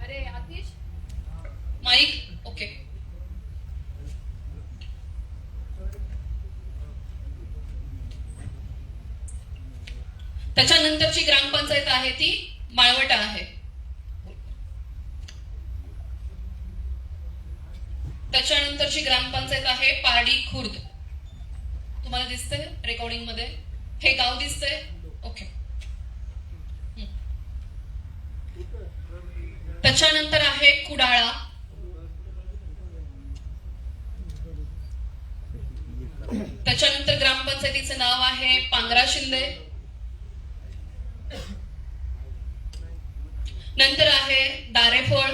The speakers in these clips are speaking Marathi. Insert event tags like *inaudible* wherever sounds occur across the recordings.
अरे माईक ओके. त्याच्यानंतरची ग्रामपंचायत आहे ती माळवटा आहे. त्याच्यानंतरची ग्रामपंचायत आहे पारडी खुर्द. तुम्हाला दिसतंय रेकॉर्डिंगमध्ये? हे गाव दिसतंय? ओके त्याच्यानंतर आहे कुडाळा. त्याच्यानंतर ग्रामपंचायतीचं नाव आहे पांगरा शिंदे. नंतर आहे दारेफळ.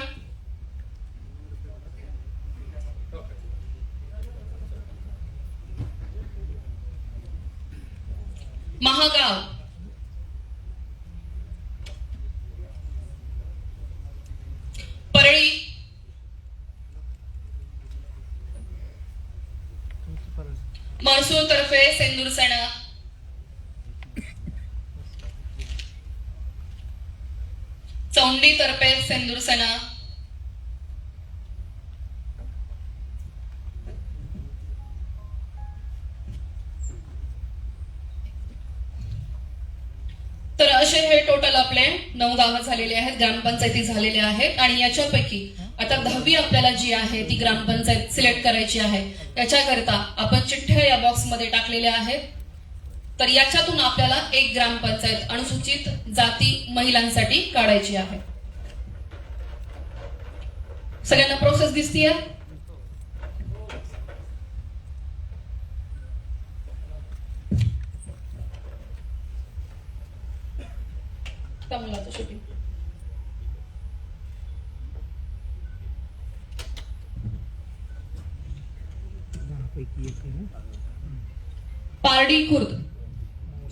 सेंदूर चौंडी तर्फे सेंदूर सणा तर असे हे टोटल आपले नऊ गावं झालेले आहेत ग्रामपंचायती झालेल्या आहेत. आणि याच्यापैकी आता दहावी आपल्याला जी आहे ती ग्रामपंचायत सिलेक्ट करायची आहे. याच्याकरता आपण चिठ्ठ्या या बॉक्समध्ये टाकलेल्या आहेत. तर याच्यातून आपल्याला एक ग्रामपंचायत अनुसूचित जाती महिलांसाठी काढायची आहे. सगळ्यांना प्रोसेस दिसतीये? त्या shooting. पैकी एक आहे ना पारडी खुर्द.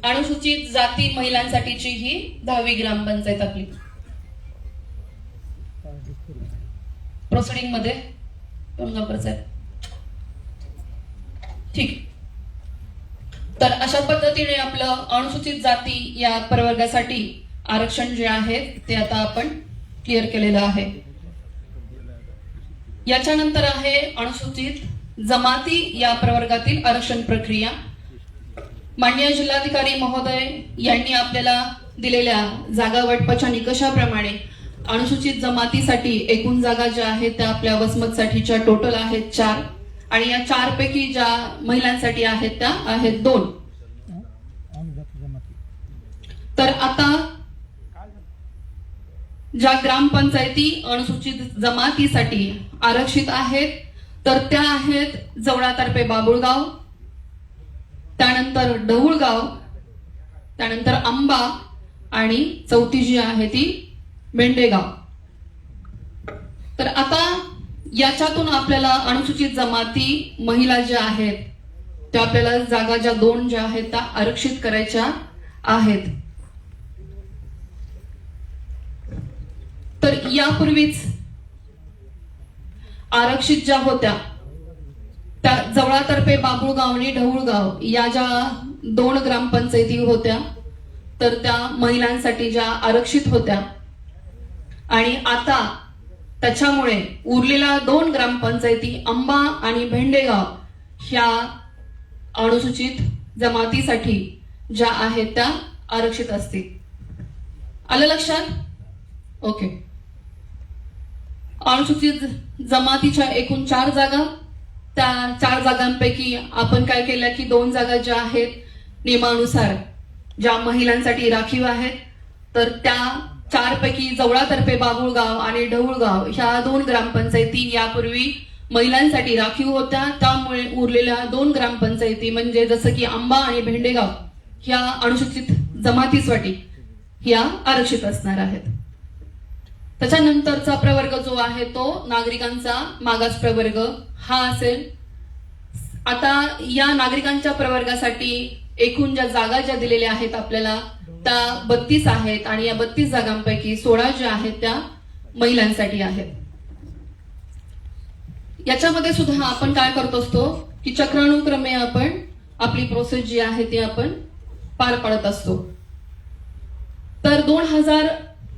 अनुसूचित जाती महिलांसाठीची ही दहावी ग्रामपंचायत आपली. प्रोसिडिंगमध्ये. ठीक. तर अशा पद्धतीने आपलं अनुसूचित जाती या प्रवर्गासाठी आरक्षण जे आहे ते आता आपण क्लिअर केलेलं आहे. याच्यानंतर आहे अनुसूचित जमाती या प्रवर्गातील आरक्षण प्रक्रिया. मान्य जिल्हाधिकारी महोदय यांनी आपल्याला दिलेल्या जागा वाटपाच्या निकषाप्रमाणे अनुसूचित जमातीसाठी एकूण जागा ज्या आहेत त्या आपल्या वसमतसाठीच्या टोटल आहेत चार. आणि या चार पैकी ज्या महिलांसाठी आहेत त्या आहेत दोन. तर आता ज्या ग्रामपंचायती अनुसूचित जमातीसाठी आरक्षित आहेत तर त्या आहेत जवळातर्फे बाबुळगाव त्यानंतर डहुळगाव त्यानंतर आंबा आणि चौथी जी आहे ती मेंढेगाव. तर आता याच्यातून आपल्याला अनुसूचित जमाती महिला ज्या आहेत त्या आपल्याला जागा ज्या दोन ज्या आहेत त्या आरक्षित करायच्या आहेत. तर यापूर्वीच आरक्षित ज्या होत्या त्या जवळातर्फे बाबुळगाव आणि ढवळगाव या ज्या दोन ग्रामपंचायती होत्या तर त्या महिलांसाठी ज्या आरक्षित होत्या. आणि आता त्याच्यामुळे उरलेल्या दोन ग्रामपंचायती आंबा आणि भेंडेगाव ह्या अनुसूचित जमातीसाठी ज्या आहेत त्या आरक्षित असतील. आलं लक्षात? ओके. अनुसूचित जमातीच्या एकूण चार जागा. त्या चार जागांपैकी आपण काय केलं की दोन जागा ज्या आहेत नियमानुसार ज्या महिलांसाठी राखीव आहेत तर त्या चारपैकी जवळातर्फे बाबुळगाव आणि ढवळगाव ह्या दोन ग्रामपंचायती यापूर्वी महिलांसाठी राखीव होत्या. त्यामुळे उरलेल्या दोन ग्रामपंचायती म्हणजे जसं की आंबा आणि भेंडेगाव ह्या अनुसूचित जमातीसाठी ह्या आरक्षित असणार आहेत. त्याच्यानंतरचा प्रवर्ग जो आहे तो नागरिकांचा मागास प्रवर्ग. हा असेल. आता या नागरिकांच्या प्रवर्गासाठी एकूण ज्या जागा ज्या दिलेल्या आहेत आपल्याला त्या बत्तीस आहेत आणि या बत्तीस जागांपैकी सोळा ज्या आहेत त्या महिलांसाठी आहेत. याच्यामध्ये सुद्धा आपण काय करत असतो की चक्रानुक्रमे आपण आपली प्रोसेस जी आहे ती आपण पार पाडत असतो. तर दोन हजार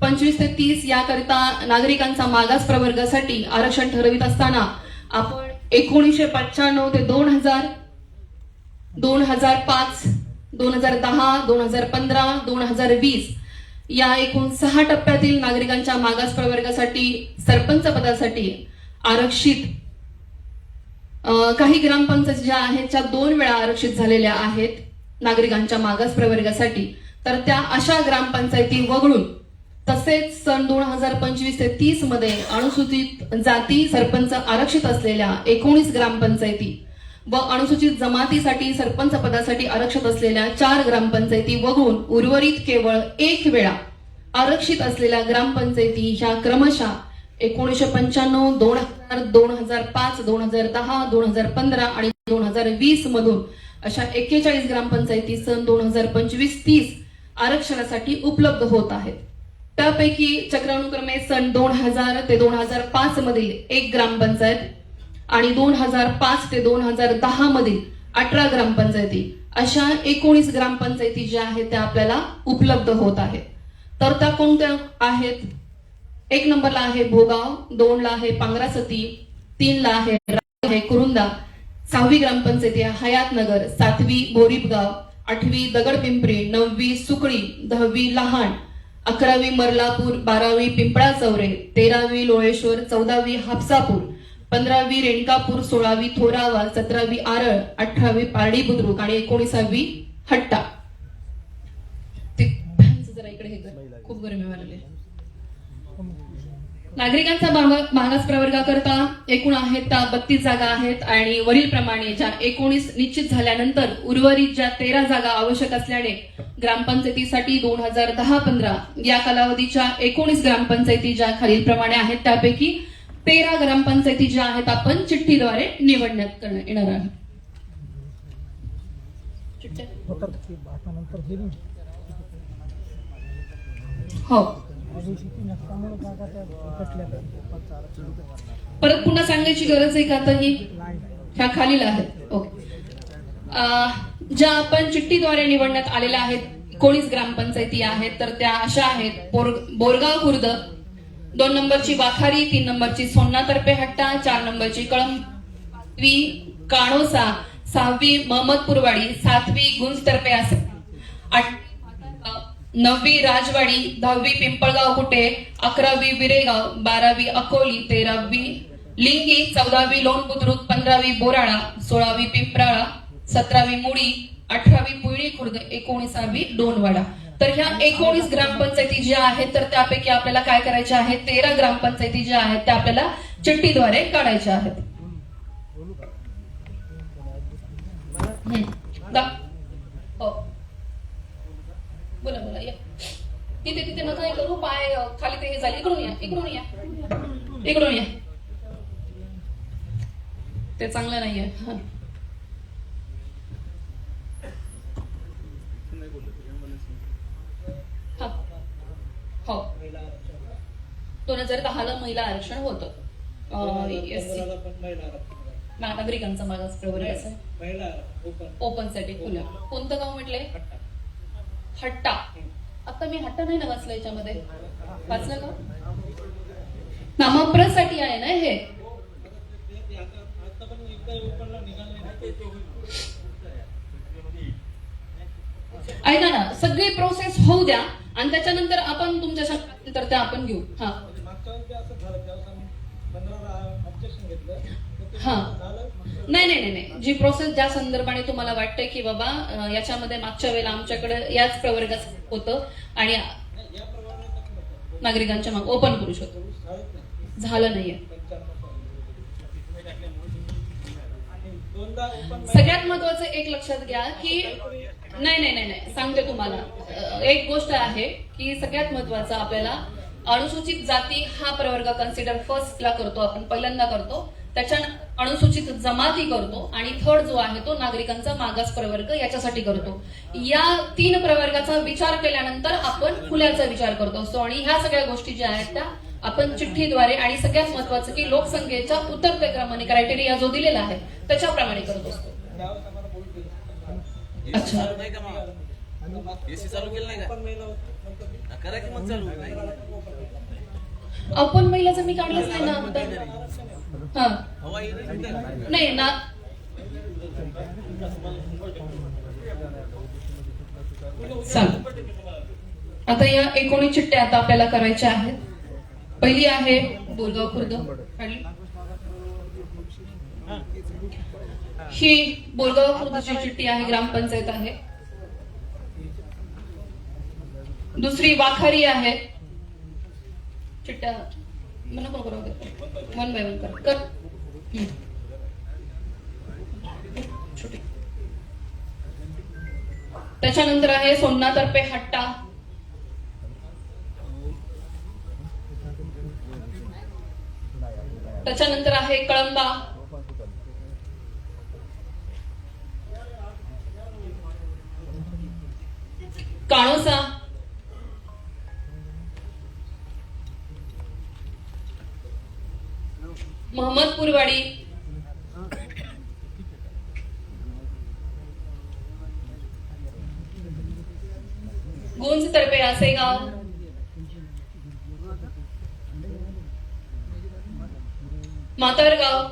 पंचवीस ते तीस याकरिता नागरिकांचा मागास प्रवर्गासाठी आरक्षण ठरवित असताना आपण एकोणीसशे पंच्याण्णव ते दोन हजार दोन हजार पाच दोन हजार दहा दोन हजार पंधरा दोन हजार वीस या एकूण सहा टप्प्यातील नागरिकांच्या मागास प्रवर्गासाठी सरपंच पदासाठी आरक्षित काही ग्रामपंचायत ज्या आहेत त्या दोन वेळा आरक्षित झालेल्या आहेत नागरिकांच्या मागास प्रवर्गासाठी. तर त्या अशा ग्रामपंचायती वगळून तसेच सन दोन हजार पंचवीस ते तीसमध्ये अनुसूचित जाती सरपंच आरक्षित असलेल्या एकोणीस ग्रामपंचायती व अनुसूचित जमातीसाठी सरपंच पदासाठी आरक्षित असलेल्या चार ग्रामपंचायती वगळून उर्वरित केवळ एक वेळा आरक्षित असलेल्या ग्रामपंचायती ह्या क्रमशः एकोणीसशे पंच्याण्णव दोन हजार दोन हजार पाच दोन हजार दहा दोन हजार पंधरा आणि दोन हजार वीस मधून अशा एक्केचाळीस ग्रामपंचायती सन दोन हजार पंचवीस तीस आरक्षणासाठी उपलब्ध होत आहेत. त्यापैकी चक्रानुक्रमे सन दोन हजार ते दोन हजार पाच मधील एक ग्रामपंचायत आणि दोन हजार पाच ते दोन हजार दहा मधील अठरा ग्रामपंचायती अशा एकोणीस ग्रामपंचायती ज्या आहेत त्या आपल्याला उपलब्ध होत आहेत. तर त्या कोणत्या आहेत? एक नंबरला आहे भोगाव दोनला आहे पांगरासती तीन ला आहे आहे कुरुंदा. सहावी ग्रामपंचायती आहे हयातनगर सातवी बोरीपगाव आठवी दगडपिंपरी नववी सुकळी दहावी लहान अकरावी मरलापूर बारावी पिंपळा चौरे तेरावी लोळेश्वर चौदावी हापसापूर पंधरावी रेणकापूर सोळावी थोरावा सतरावी आरळ अठरावी पारडी बुद्रुक आणि एकोणीसावी हट्टा. ते *coughs* जरा इकडे हे खूप गरमी वाढले नागरिकांचा भाग- मागास प्रवर्गाकरता एकूण आहेत त्या बत्तीस जागा आहेत आणि वरील प्रमाणे ज्या एकोणीस निश्चित झाल्यानंतर उर्वरित ज्या तेरा जागा आवश्यक असल्याने ग्रामपंचायतीसाठी दोन हजार दहा पंधरा या कालावधीच्या एकोणीस ग्रामपंचायती ज्या खालीलप्रमाणे आहेत त्यापैकी तेरा ग्रामपंचायती ज्या आहेत आपण चिठ्ठीद्वारे निवडण्यात येणार आहे हो. परत पुन्हा सांगायची गरज आहे का? आता ही ह्या खालील आहेत. ओके ज्या आपण चिठ्ठीद्वारे निवडण्यात आलेल्या आहेत कोणीच ग्रामपंचायती आहेत तर त्या अशा आहेत. बोर- बोरगाव खुर्द दोन नंबरची वाखारी तीन नंबरची सोन्नातर्फे हट्टा चार नंबरची कळमवी काणोसा सहावी महमदपूरवाडी सातवी गुंजतर्फे असे. आठ नववी राजवाडी दहावी पिंपळगाव कुटे अकरावी विरेगाव बारावी अकोली तेरावी लिंगी चौदावी लोण बुद्रुक पंधरावी बोराळा सोळावी पिंपराळा सतरावी मुडी अठरावी पुळणी खुर्द एकोणीसावी डोनवाडा तर ह्या एकोणीस ग्रामपंचायती ज्या आहेत तर त्यापैकी आपल्याला काय करायच्या आहेत? तेरा ग्रामपंचायती ज्या आहेत त्या आपल्याला चिठ्ठीद्वारे काढायच्या आहेत. हो. बोला बोला या. तिथे तिथे नका हे करू. पाय खाली ते हे झाले. इकडून या इकडून या. इकडून या. ते चांगलं नाहीये हा. हा. हो. दोन हजार दहाला महिला आरक्षण होतं. नागरिकांचा मागास प्रवर्ग ओपन. साठी खुल्या कोणतं गाव म्हटले हट्टा आता मी हट्टा नाही ना वाचलं याच्यामध्ये? वाचलं का? नामप्रसाठी आहे ना हे? ऐका ना सगळी प्रोसेस होऊ द्या आणि त्याच्यानंतर आपण तुमच्या तर त्या आपण घेऊ. हा. हा नाही नाही नाही नाही. जी प्रोसेस ज्या संदर्भाने तुम्हाला वाटतंय की बाबा याच्यामध्ये मागच्या वेळेला आमच्याकडे याच प्रवर्गात होतं आणि नागरिकांच्या माग ओपन करू शकतो. झालं नाहीये. सगळ्यात महत्वाचं एक लक्षात घ्या की नाही नाही नाही नाही. सांगते तुम्हाला. एक गोष्ट आहे की सगळ्यात महत्वाचं आपल्याला अनुसूचित जाती हा प्रवर्ग कन्सिडर फर्स्टला करतो आपण पहिल्यांदा करतो. त्याच्या अनुसूचित जमाती करतो आणि थर्ड जो आहे तो नागरिकांचा मागास प्रवर्ग याच्यासाठी करतो. या तीन प्रवर्गाचा विचार केल्यानंतर आपण खुल्याचा विचार करत. असतो आणि ह्या सगळ्या गोष्टी ज्या आहेत त्या आपण चिठ्ठीद्वारे आणि सगळ्यात महत्वाचं की लोकसंख्येच्या उतरत्या क्रमाने क्रायटेरिया जो दिलेला आहे त्याच्याप्रमाणे करत असतो. अच्छा. एसी चालू केलं नाही का? करा की मग चालू. नाही आपण महिलाचं मी काढलंच नाही ना हा. नाही ना. चालेल आता या एकोणीस चिठ्ठ्या आता आपल्याला करायच्या आहेत. पहिली आहे बोरगाव खुर्द? ही बोरगाव खुर्दची चिठ्ठी आहे ग्रामपंचायत आहे. दुसरी वाखारी आहे. चिट्ट्या मला कोण करू वन बाय वन कर. कर. छोटी. त्याच्यानंतर आहे सोन्नातर्फे हट्टा. त्याच्यानंतर आहे कळंबा. काणोसा कुरवाडी. गुंज तर्फे मातार मातारगाव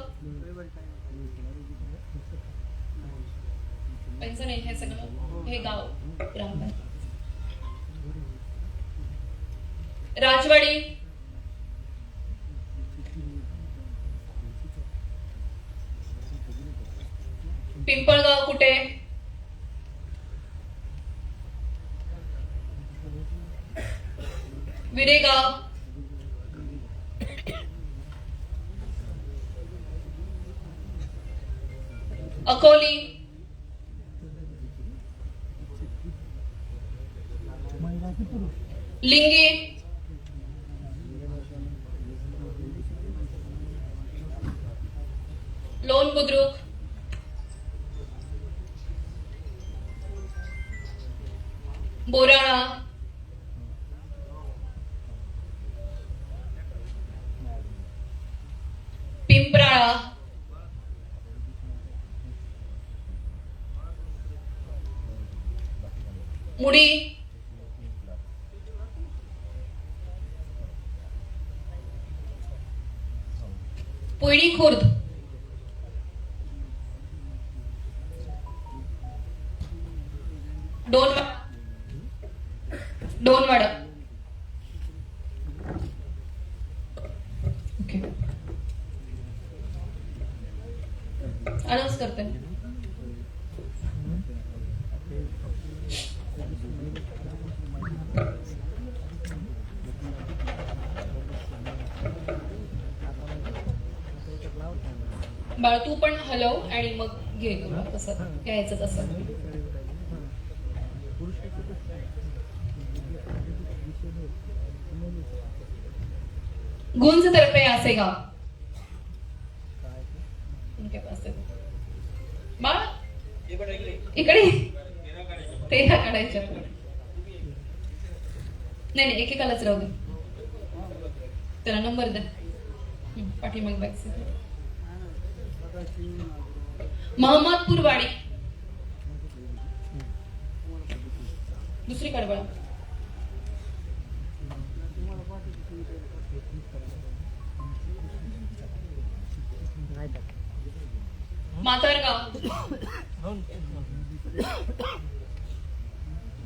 त्यांचं नाही हे सगळं हे गाव ग्रामपंचायत राजवाडी पिंपळगाव कुठे विरेगाव अकोली. लिंगी. पुयडी खुर्द. दोन दोन वाडा. ओके अनाउन्स करते. बाळ तू पण हलव आणि मग घे तुला घ्यायचं तसं गुंज तर्फे आसेगाव इनके बाळ इकडे तेरा काढायच्या. नाही नाही एकेकालाच राहू दे. दुसरी कडबळा मातारगाव.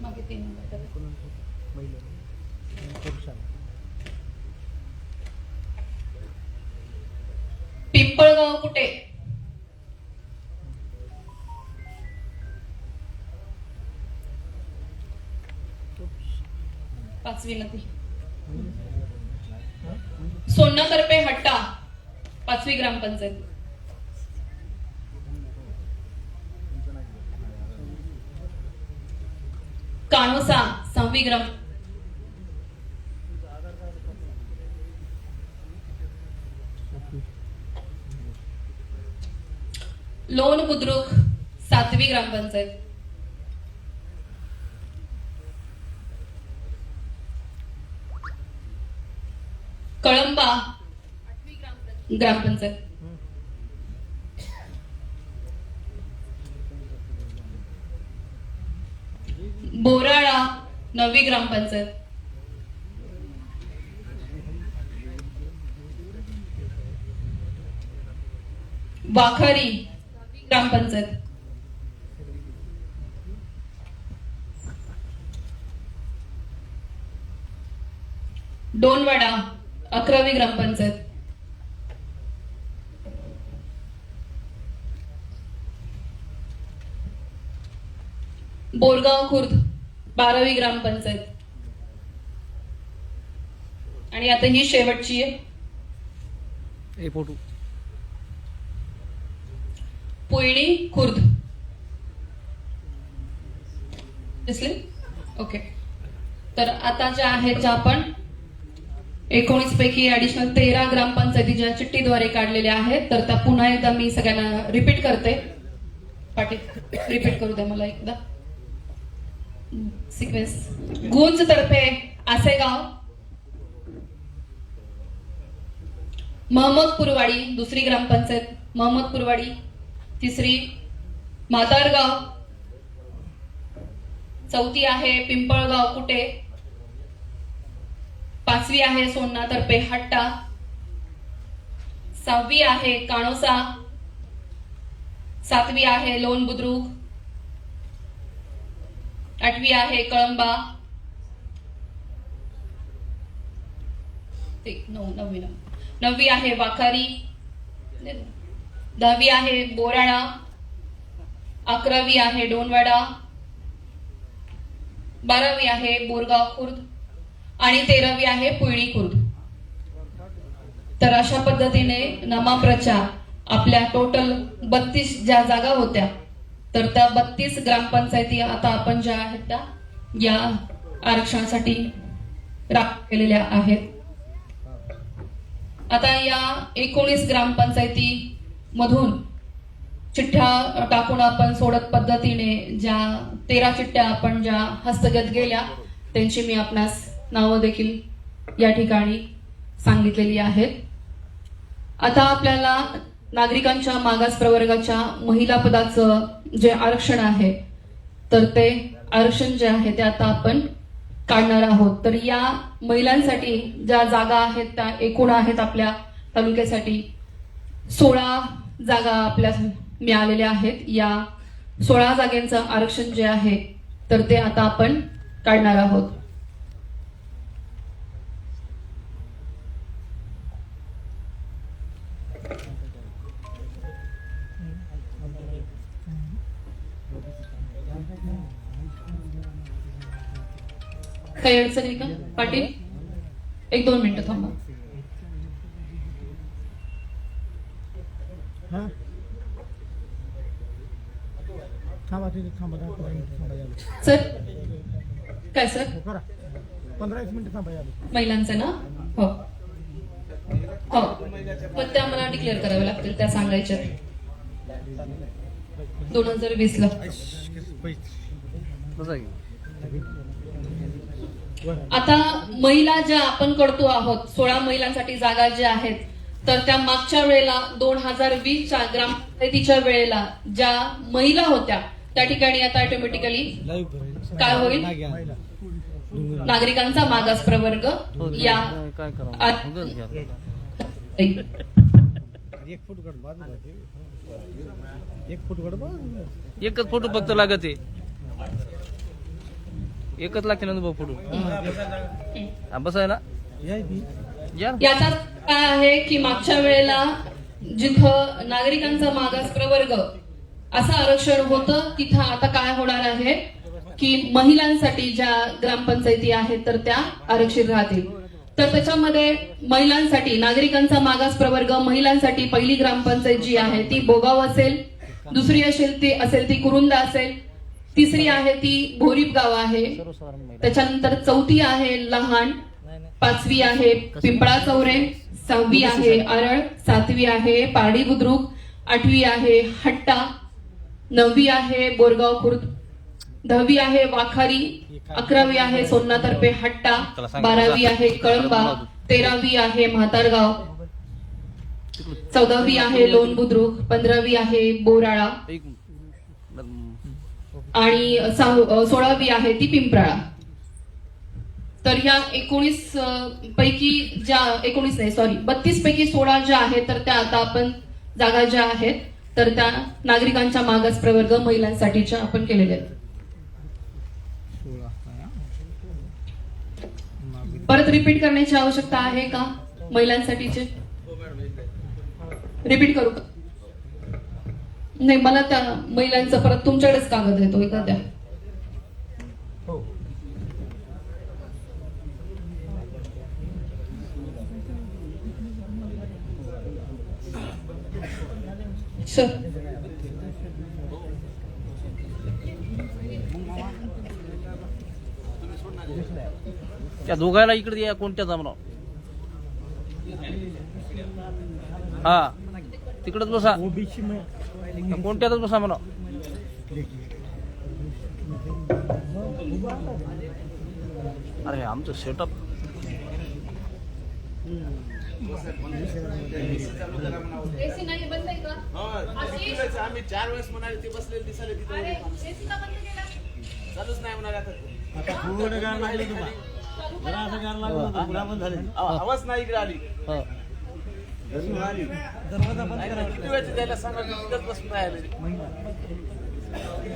मागे तीन पिंपळगाव कुठे? पाचवी नदी सोन्नातर्फे हट्टा. पाचवी ग्रामपंचायत. काणोसा सहावी ग्राम. लोन बुद्रुक सातवी ग्रामपंचायत. कळंबा. ग्रामपंचायत. बोराळा नववी ग्रामपंचायत. वाखरी ग्रामपंचायत. डोनवाडा अकरावी ग्रामपंचायत. बोरगाव खुर्द बारावी ग्रामपंचायत. आणि आता ही शेवटची आहे. पुयणी खुर्द. दिसले? ओके. तर आता ज्या आहेत ज्या आपण एकोणीस पैकी ऍडिशनल तेरा ग्रामपंचायतीच्या चिठ्ठीद्वारे काढलेल्या आहेत तर त्या पुन्हा एकदा मी सगळ्यांना रिपीट करते. पाटील रिपीट करू द्या मला एकदा. सिक्वेन्स गुंज तर्फे आसेगाव महमदपूरवाडी दुसरी ग्रामपंचायत. महमदपूरवाडी तिसरी मातारगाव चौथी आहे पिंपळगाव कुटे पाचवी आहे सोन्ना तर्फे हट्टा सहावी आहे काणोसा सातवी आहे लोण बुद्रुक. आठवी आहे कळंबा. ते नऊ नववी नऊ नववी आहे वाखारी. दहावी आहे बोराळा अकरावी आहे डोनवाडा. बारावी आहे बोरगाव खुर्द. आणि तेरावी आहे पुळणी खुर्द. तर अशा पद्धतीने नामप्रचार आपल्या टोटल बत्तीस ज्या जागा होत्या तर त्या बत्तीस ग्रामपंचायती आता आपण ज्या आहेत त्या या आरक्षणासाठी राख केलेल्या आहेत. आता या एकोणीस ग्रामपंचायती मधून चिठ्ठ्या टाकून आपण सोडत पद्धतीने ज्या तेरा चिठ्ठ्या आपण ज्या हस्तगत गेल्या त्यांची मी आपणास नावं देखील या ठिकाणी सांगितलेली आहेत. आता आपल्याला नागरिकांच्या मागास प्रवर्गाच्या महिला पदाचं जे आरक्षण आहे तर ते आरक्षण जे आहे ते आता आपण काढणार आहोत. तर या महिलांसाठी ज्या जागा आहेत त्या एकूण आहेत आपल्या तालुक्यासाठी सोळा जागा आपल्या मिळालेल्या आहेत. या सोळा जागेंचं आरक्षण जे आहे तर ते आता आपण काढणार आहोत. काही अडचण आहे का? पाटील? एक दोन मिनिटं थांबा. हा? सर काय सर? हो पंधरा एक मिनिटं थांबा यायला महिलांचं ना? हो. हो. पण त्या मला डिक्लेअर कराव्या लागतील त्या सांगायच्या. दोन हजार वीस ला आता महिला ज्या आपण करतो आहोत सोळा महिलांसाठी जागा ज्या आहेत तर त्या मागच्या वेळेला दोन हजार वीसच्या ग्रामपंचायतीच्या वेळेला ज्या महिला होत्या त्या ठिकाणी आता ऑटोमॅटिकली काय होईल? नागरिकांचा मागास प्रवर्ग या काय करा आ- उगाच घ्या. एक फूट. एक फूट एकच फोटो फक्त लागत आहे. एकच लागते ना भाऊ फोटो हा, बसायला याचा काय आहे की मागच्या वेळेला जिथं नागरिकांचा मागास प्रवर्ग असं आरक्षण होतं तिथं आता काय होणार आहे की महिलांसाठी ज्या ग्रामपंचायती आहेत तर त्या आरक्षित राहतील. तर त्याच्यामध्ये महिलांसाठी नागरिकांचा मागास प्रवर्ग महिलांसाठी पहिली ग्रामपंचायत जी आहे ती बोगाव असेल दुसरी असेल ती असेल ती कुरुंदा असेल तिसरी आहे ती भोरीप गाव आहे. त्याच्यानंतर चौथी आहे लहान. पाचवी आहे पिंपळा चौरे. सहावी आहे आरळ. सातवी आहे पारडी बुद्रुक. आठवी आहे हट्टा. नववी आहे बोरगाव खुर्द. दहावी आहे वाखारी. अकरावी आहे सोन्नातर्फे हट्टा. बारावी आहे कळंबा. तेरावी आहे म्हातारगाव. चौदावी आहे लोन बुद्रुक पंधरावी आहे बोराळा. आणि सोळावी आहे ती पिंपराळा. तर ह्या एकोणीस पैकी ज्या एकोणीस नाही सॉरी बत्तीस पैकी सोळा ज्या आहेत तर त्या आता आपण जागा ज्या आहेत तर त्या नागरिकांच्या मागास प्रवर्ग महिलांसाठीच्या आपण केलेल्या आहेत. हा. परत रिपीट करण्याची आवश्यकता आहे का महिलांसाठीचे? रिपीट करू का? नाही मला त्या महिलांचा परत तुमच्याकडेच कागद येतो एखाद्या. सर त्या दोघायला इकडे या कोणत्याचा म्हणा हा. तिकडच बसा. ओबीसी कोणत्यातच बसा म्हणा. अरे आमचं सेटअप आशिष? आम्ही चार वेळेस म्हणाले ते बसलेले दिसाले तिथे चालूच नाही म्हणाले आता. गार लागले तुम्हाला. असं गार लागलं हवाच नाही इकडे आली. हा. दरवाजा बंद नाही करा तर किती वेळची द्यायला सांगा मी तिथंच बसून राहिले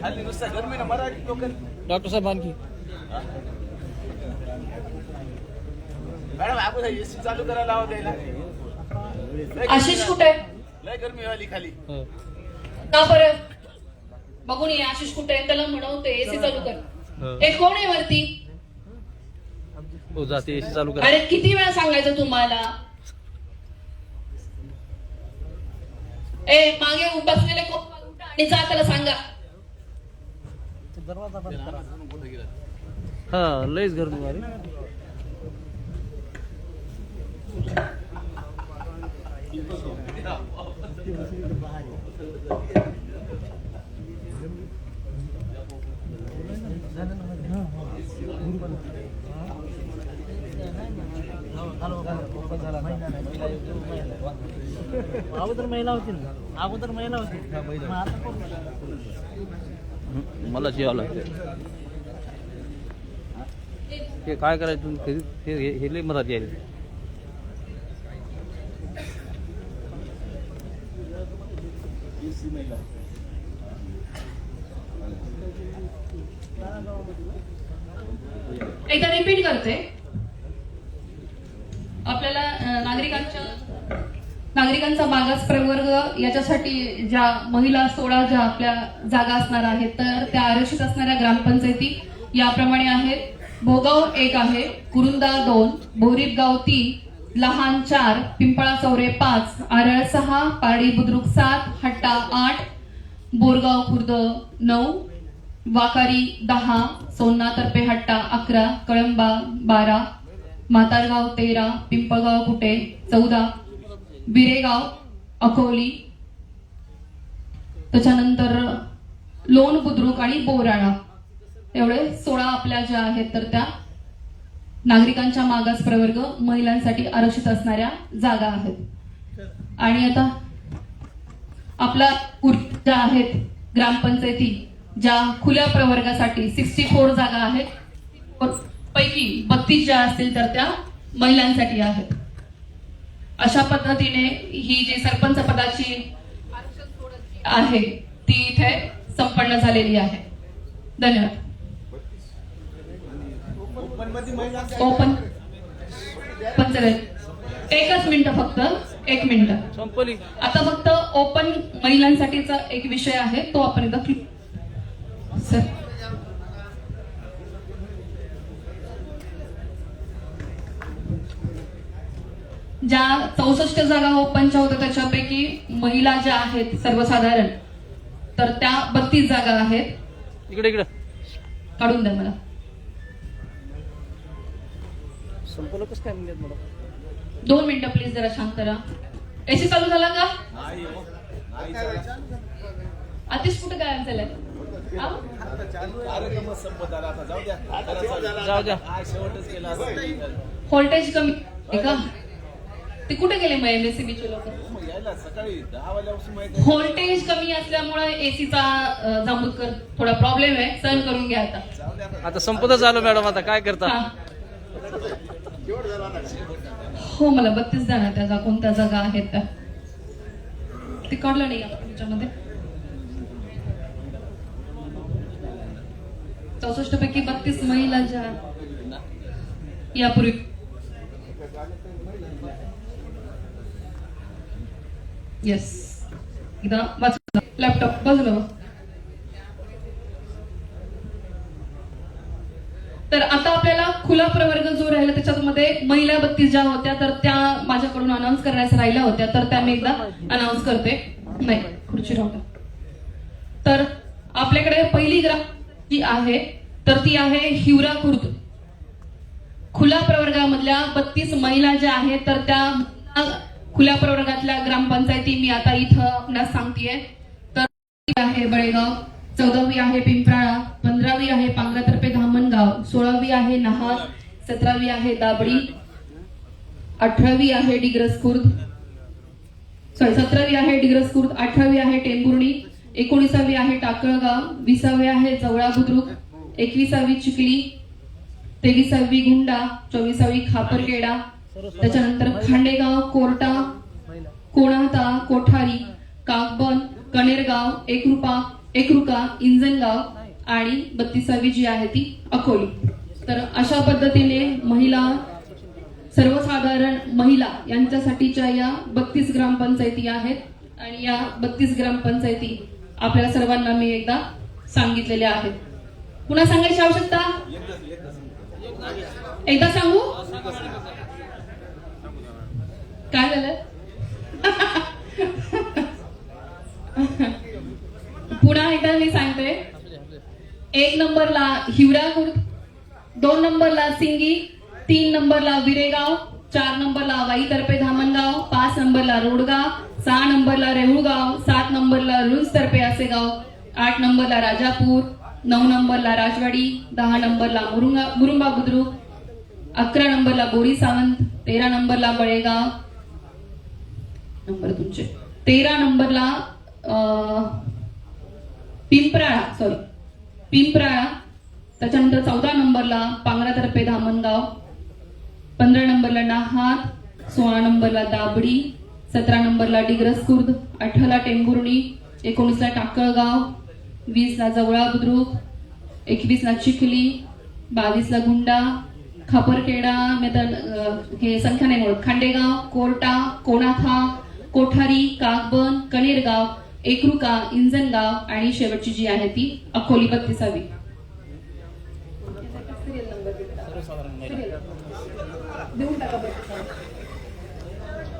हल्ली नुसतं गरमीनं मराठी लोक डॉक्टर साहेब आणखी. मॅडम आपण एसी चालू करायला लावा द्यायला. आशिष कुठे? आहे? लय गरमी व्हायली खाली. हा. का बरं? बघून ये आशिष कुठे आहे? त्याला म्हणवते एसी चालू कर. हा. हे कोण आहे वरती? हो जाते एसी चालू करा. अरे किती वेळा सांगायचं तुम्हाला? ए मागे बसलेले कोण आणि जा त्याला सांगा. दरवाजा बंद करा हा लयच गरमी अगोदर महिला होती ना? अगोदर महिला होती. मग आता कोण? मला जेवावं लागतं ते काय करायचं तुम्ही? ते हे- हे लय मदत यायला एकदा रिपीट करते. आपल्याला अं, नागरिकांच्या नागरिकांचा मागास प्रवर्ग याच्यासाठी ज्या महिला सोळा ज्या आपल्या जागा असणार आहेत तर त्या आरक्षित असणाऱ्या ग्रामपंचायती याप्रमाणे आहेत. भोगाव एक आहे कुरुंदा दोन बोरीबगाव तीन लहान चार पिंपळा चौरे पाच आरळ सहा पारडी बुद्रुक सात हट्टा आठ बोरगाव खुर्द नऊ वाकारी दहा सोन्ना तर्फे हट्टा अकरा कळंबा बारा म्हातारगाव तेरा पिंपळगाव कुटे चौदा. बिरेगाव अकोली त्याच्यानंतर लोण बुद्रुक आणि बोराळा. एवढे सोळा आपल्या ज्या आहेत तर त्या नागरिकांच्या मागास प्रवर्ग महिलांसाठी आरक्षित असणाऱ्या जागा आहेत. आणि आता आपला ज्या आहेत ग्रामपंचायती ज्या खुल्या प्रवर्गासाठी सिक्स्टी फोर जागा आहेत. पैकी बत्तीस ज्या असतील तर त्या महिलांसाठी आहेत. अशा पद्धतीने ही जी सरपंच पदाची आहे ती इथे संपन्न झालेली आहे. धन्यवाद. ओपन पंचवेल एकच मिनिट फक्त एक मिनिट. संपली. आता फक्त ओपन महिलांसाठीचा एक विषय आहे तो आपण क्लिक सर ज्या चौसष्ट जागा ओपनच्या होत्या त्याच्यापैकी महिला ज्या आहेत सर्वसाधारण तर त्या बत्तीस जागा आहेत. इकडे इकडे. काढून द्या मला. दोन मिनिटं प्लीज जरा शांत राहा. एसी चालू झाला का? आतिश कुठे काय झालंय? आ? कार्यक्रमच संपत आला. आता जाऊ द्या. जाऊ द्या. हा शेवटच केला. असं व्होल्टेज कमी. हे का ते कुठे गेले मग लोक? सकाळी दहा वाजल्यापासून माहिती व्होल्टेज कमी असल्यामुळे एसीचा जांभूतकर थोडा प्रॉब्लेम आहे. सहन करून घ्या आता. आता. आता संपतच आलो मॅडम. आता काय करता? हा. झालं हो मला बत्तीस जाणार त्या जा- कोणत्या जागा आहेत त्या? ते कळलं नाही आपण तुमच्यामध्ये चौसष्ट पैकी बत्तीस महिला ज्या यापूर्वी येस एकदा वाच लॅपटॉप बाजूला बघ. तर आता आपल्याला खुला प्रवर्ग जो राहिला त्याच्यामध्ये महिला बत्तीस ज्या होत्या तर त्या माझ्याकडून अनाऊन्स करण्यास राहिल्या होत्या तर त्या मी एकदा अनाऊन्स करते. नाही खुर्ची राहू तर आपल्याकडे पहिली ग्राम जी आहे तर ती आहे हिवरा खुर्द. खुल्या प्रवर्गामधल्या बत्तीस महिला ज्या आहेत तर त्या खुल्या प्रवर्गातल्या ग्रामपंचायती मी आता इथं आपणास सांगतेय. तर आहे बळेगाव चौदावी आहे पिंपराळा पंधरावी आहे पांगरातर्फे धामणगाव सोळावी आहे नहार सतरावी आहे दाबडी अठरावी आहे डिग्रस खुर्द सॉरी सतरावी आहे डिग्रस खुर्द अठरावी आहे टेंभुर्णी एकोणीसावी आहे टाकळगाव विसावी आहे जवळा बुद्रुक एकविसावी चिखली तेविसावी गुंडा चोवीसावी खापरकेडा त्याच्यानंतर खांडेगाव कोर्टा कोणाहता कोठारी काकबन कनेरगाव एकरुपा एकरुका इंजनगाव आणि बत्तीसावी जी आहे ती अकोली. तर अशा पद्धतीने महिला सर्वसाधारण महिला यांच्यासाठीच्या या बत्तीस ग्रामपंचायती आहेत आणि या बत्तीस ग्रामपंचायती आपल्या सर्वांना मी एकदा सांगितलेल्या आहेत. पुन्हा सांगायची आवश्यकता? एकदा सांगू? काय झालं? पुन्हा एकदा मी सांगते. एक नंबरला हिवराखुर्द दोन नंबरला सिंगी तीन नंबरला विरेगाव चार नंबरला वाईतर्फे धामणगाव पाच नंबरला रोडगाव सहा नंबरला रेहुळगाव सात नंबरला रुंजतर्फे आसेगाव आठ नंबरला राजापूर नऊ नंबरला राजवाडी दहा नंबरला मुरुंगा मुरुंबा बुद्रुक अकरा नंबरला बोरी सावंत तेरा नंबरला बळेगाव नंबर तुमचे तेरा नंबरला अं, पिंपराळा सॉरी पिंपराळा त्याच्यानंतर चौदा नंबरला पांगरातर्फे धामणगाव पंधरा नंबरला नाहार सोळा नंबरला दाबडी सतरा नंबरला डिग्रस खुर्द अठराला टेंभुर्णी एकोणीसला टाकळगाव वीसला जवळा बुद्रुक एकवीसला चिखली बावीसला गुंडा खापरखेडा मी तर हे संख्या नाही म्हणत खांडेगाव कोर्टा कोणाथा कोठारी कागबन कणेरगाव एकरुका इंजनगाव आणि शेवटची जी आहे ती अकोली बत्तीसावी.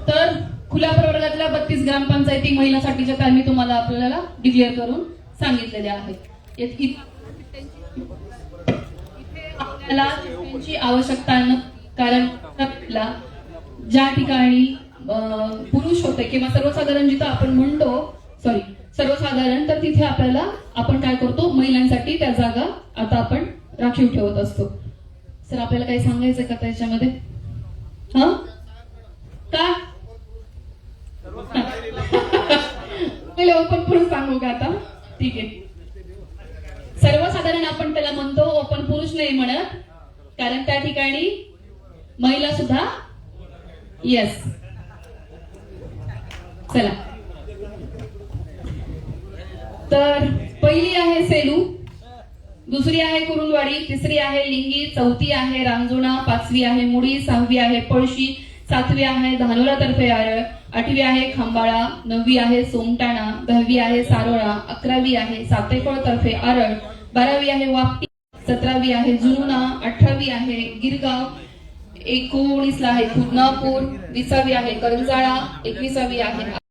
तर खुल्या प्रवर्गातल्या बत्तीस ग्रामपंचायती महिलांसाठीच्या त्या मी तुम्हाला आपल्याला डिक्लेअर करून सांगितलेल्या आहेत. आपल्याला आवश्यकता कारण ज्या ठिकाणी पुरुष होते किंवा सर्वसाधारण जिथं आपण म्हणतो सॉरी सर्वसाधारण तर तिथे आपल्याला आपण काय करतो? महिलांसाठी त्या जागा आता आपण राखीव ठेवत असतो. सर आपल्याला काही सांगायचं का त्याच्यामध्ये? हा? का? पहिले ओपन पुरुष सांगू का आता? ठीक आहे. सर्वसाधारण आपण त्याला म्हणतो ओपन पुरुष नाही म्हणत. कारण त्या ठिकाणी महिला सुद्धा येस चला. तर पहिली आहे सेलू दुसरी आहे कुरुंदवाडी तिसरी आहे लिंगी चौथी आहे रांजुणा पाचवी आहे मुडी सहावी आहे पळशी सातवी आहे धानोरा तर्फे आरळ आठवी आहे खांबाळा नववी आहे सोमटाणा दहावी आहे सारोळा अकरावी आहे सातेफळ तर्फे आरळ बारावी आहे वापटी सतरावी आहे जुनुना अठरावी आहे गिरगाव एकोणीसला आहे खुदनापूर विसावी आहे करंजाळा एकविसावी आहे.